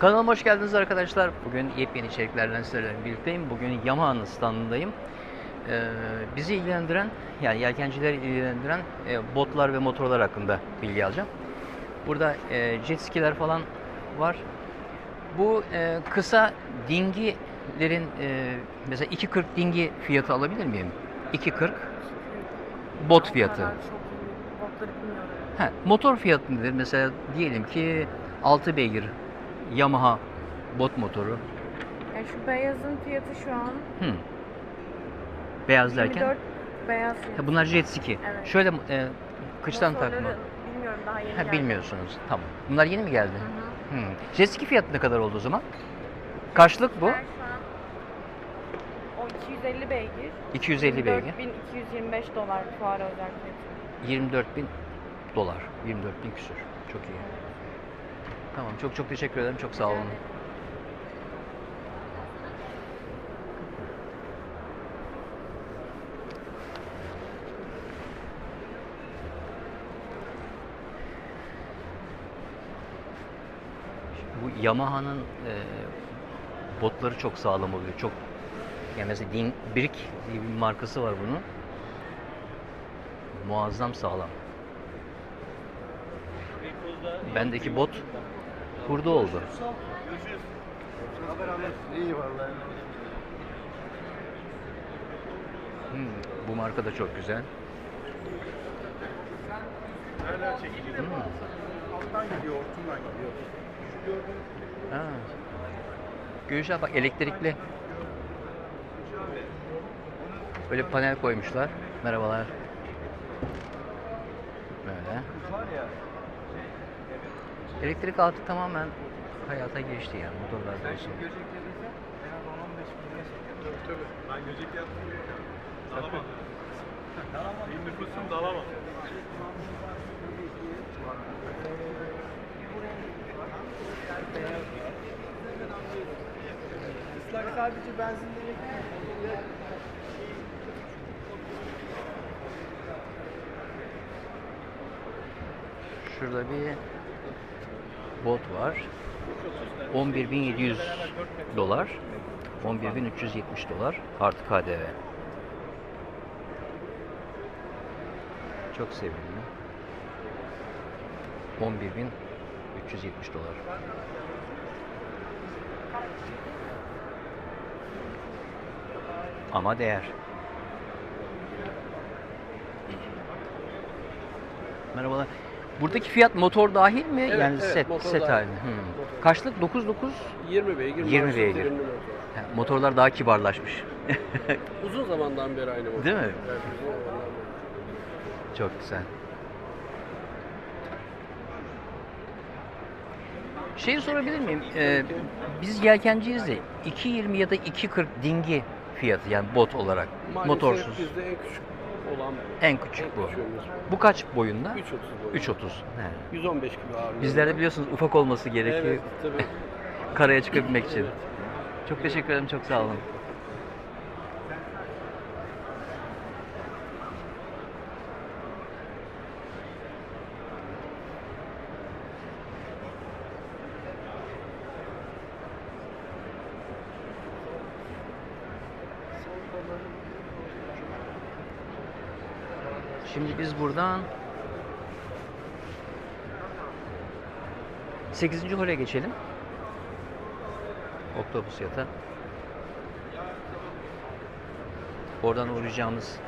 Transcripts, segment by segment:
Kanalıma hoş geldiniz arkadaşlar. Bugün yepyeni içeriklerden sizlerle birlikteyim. Bugün Yamaha'nın standındayım. Ee, bizi ilgilendiren, yani yelkencileri ilgilendiren e, botlar ve motorlar hakkında bilgi alacağım. Burada e, jet skiler falan var. Bu e, kısa dingilerin e, mesela 2.40 dingi fiyatı alabilir miyim? 2.40 bot fiyatı. Ha, motor fiyatı nedir? Mesela diyelim ki 6 beygir Yamaha bot motoru. Yani şu beyazın fiyatı şu an Hı. Beyaz derken? 24 beyaz. Ha, bunlar jet ski. Evet. Şöyle e, kıştan Motorları takma. Bilmiyorum daha yeni Ha, geldi. bilmiyorsunuz. Tamam. Bunlar yeni mi geldi? Hı hı. Hı. Jet ski fiyatı ne kadar oldu o zaman? Karşılık bu. Ben şu an o 250 beygir. 250 beygir. 4225 dolar fuara özel fiyatı. 24 bin dolar. 24 bin küsür. Çok iyi. Tamam. Çok çok teşekkür ederim. Çok sağ olun. Bu Yamaha'nın e, botları çok sağlam oluyor. Çok yani mesela Din Brick diye bir markası var bunun. Muazzam sağlam. Bendeki bot burada oldu. İyi vallahi. Hmm, bu marka da çok güzel. Hala çekiliyor. Hmm. Alttan gidiyor, hortumdan gidiyor. Şu Ha. Gülşah bak elektrikli. Böyle panel koymuşlar. Merhabalar. Böyle. var ya. Elektrik altı tamamen hayata geçti yani motorlarda olsun. Göcek yediysen en az 10-15 bin lira çeker. Tabii tabii. Ben göcek yaptım. Dalamam. Dalamam. Benim nüfusum dalamam. Islak sadece benzinde yakıyor. Şurada bir bot var. 11.700 dolar. 11.370 dolar artı KDV. Çok sevimli. 11.370 dolar. Ama değer. Merhabalar. Buradaki fiyat motor dahil mi? Evet, yani evet, set motor set dahil. halinde. Hmm. Motor. Kaçlık? 99. 20 beygir. 20 marşlı beygir. Motorlar daha kibarlaşmış. Uzun zamandan beri aynı motor. Değil mi? Evet, uzun zamandan beri. Çok güzel. Şeyi sorabilir miyim? Ee, biz yelkenciyiz de 2.20 ya da 2.40 dingi fiyatı yani bot olarak Maalesef motorsuz. bizde en küçük olan En küçük bu. küçüğümüz. Bu kaç boyunda? 3.30 boyu. 3.30. He. 115 kilo ağırlığında. Bizlerde biliyorsunuz ufak olması gerekiyor Evet tabii. karaya çıkabilmek için. Evet. Çok teşekkür ederim. Çok sağ olun. Şimdi biz buradan 8. hole geçelim. Oktopus yata. Oradan uğrayacağımız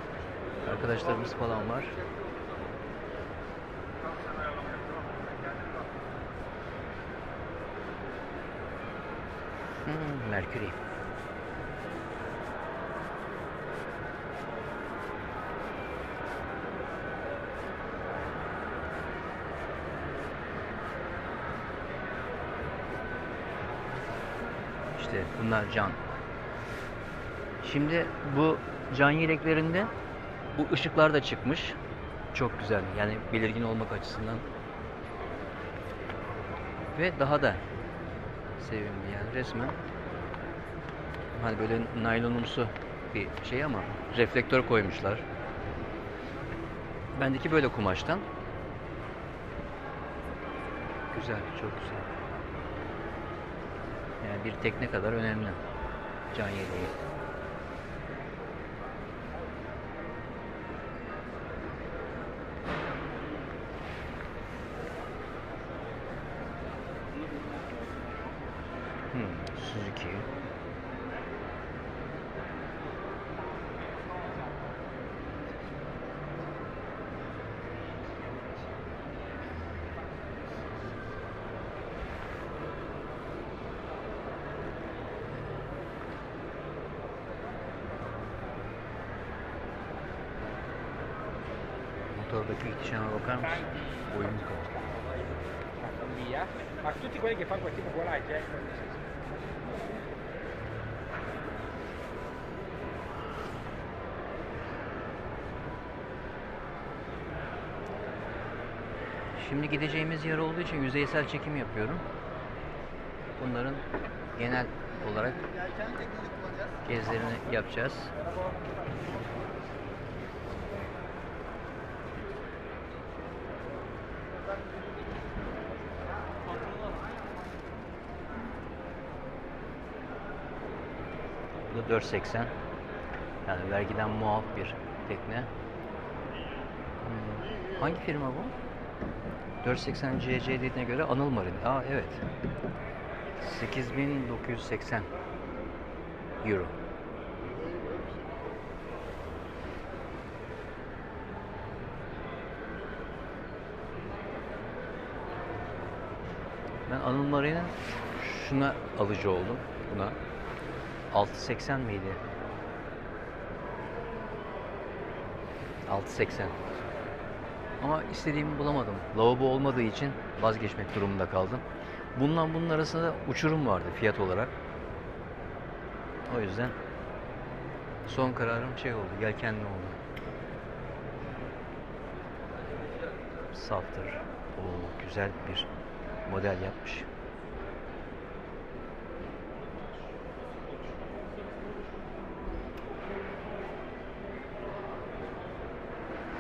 arkadaşlarımız falan var. Hmm, Mercury. İşte bunlar can. Şimdi bu can yeleklerinde bu ışıklar da çıkmış. Çok güzel. Yani belirgin olmak açısından. Ve daha da sevimli yani resmen. Hani böyle naylonumsu bir şey ama reflektör koymuşlar. Bendeki böyle kumaştan. Güzel, çok güzel. Bir tekne kadar önemli. Can yeleği. Hmm, Suzuki. Motordaki ihtişama bakar mısın? Oyun ma tutti quelli che fanno quel tipo qua là è Jack. Şimdi gideceğimiz yer olduğu için yüzeysel çekim yapıyorum. Bunların genel olarak gezilerini yapacağız. Bu da 480. Yani vergiden muaf bir tekne. Hmm, Hangi firma bu? 480 CC dediğine göre Anıl Marin. Aa evet. 8980 Euro. Ben Anıl Marin'in şuna alıcı oldum. Buna. 680 miydi? 680. Ama istediğimi bulamadım. Lavabo olmadığı için vazgeçmek durumunda kaldım. Bundan bunun arasında uçurum vardı fiyat olarak. O yüzden son kararım şey oldu, yelkenli oldu. Saftır. O güzel bir model yapmış.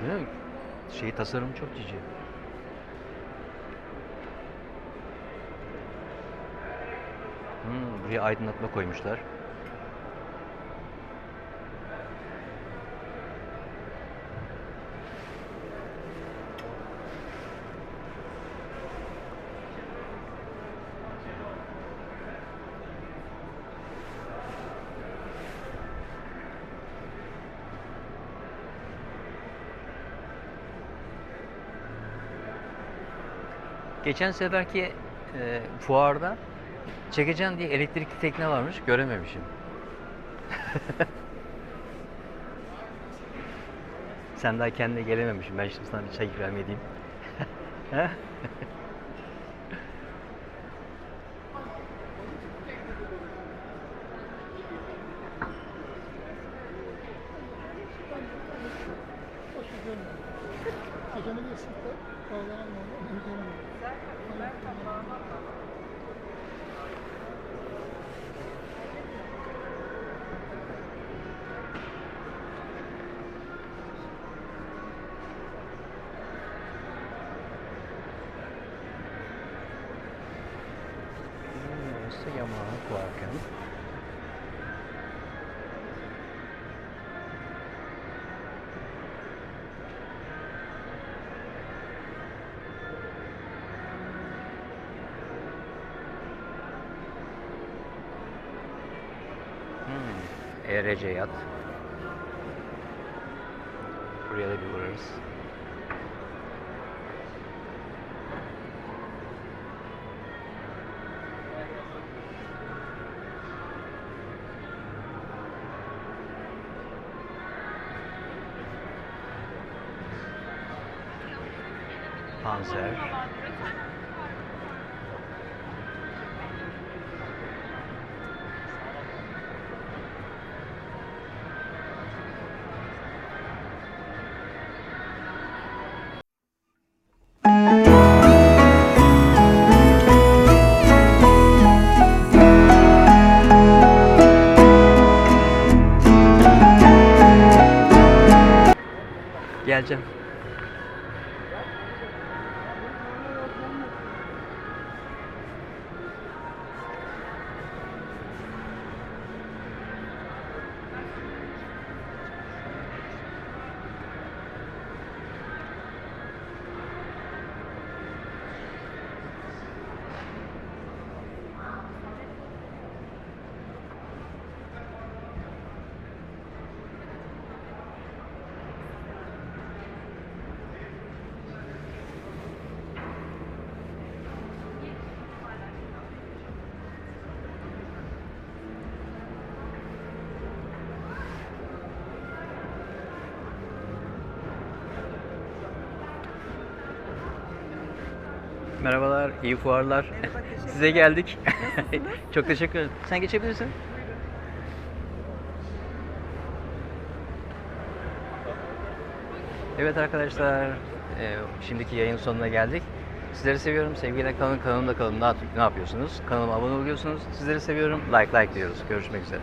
Değil mi? Şey tasarım çok cici. Hmm, buraya aydınlatma koymuşlar. Geçen seferki e, fuarda çekeceğim diye elektrikli tekne varmış, görememişim. Sen daha kendine gelememişsin. Ben şimdi sana bir çay ikram edeyim. He? Hmm, Burası Yamaha Quarken. Hmm, ERC yat. Buraya da bir uğrarız. Panzer. Geleceğim. Merhabalar, iyi fuarlar. Size geldik. Çok teşekkür ederim. Sen geçebilirsin. Evet arkadaşlar, e, şimdiki yayın sonuna geldik. Sizleri seviyorum. Sevgiyle kalın, kanalımda kalın. Ne, ne yapıyorsunuz? Kanalıma abone oluyorsunuz. Sizleri seviyorum. Like like diyoruz. Görüşmek üzere.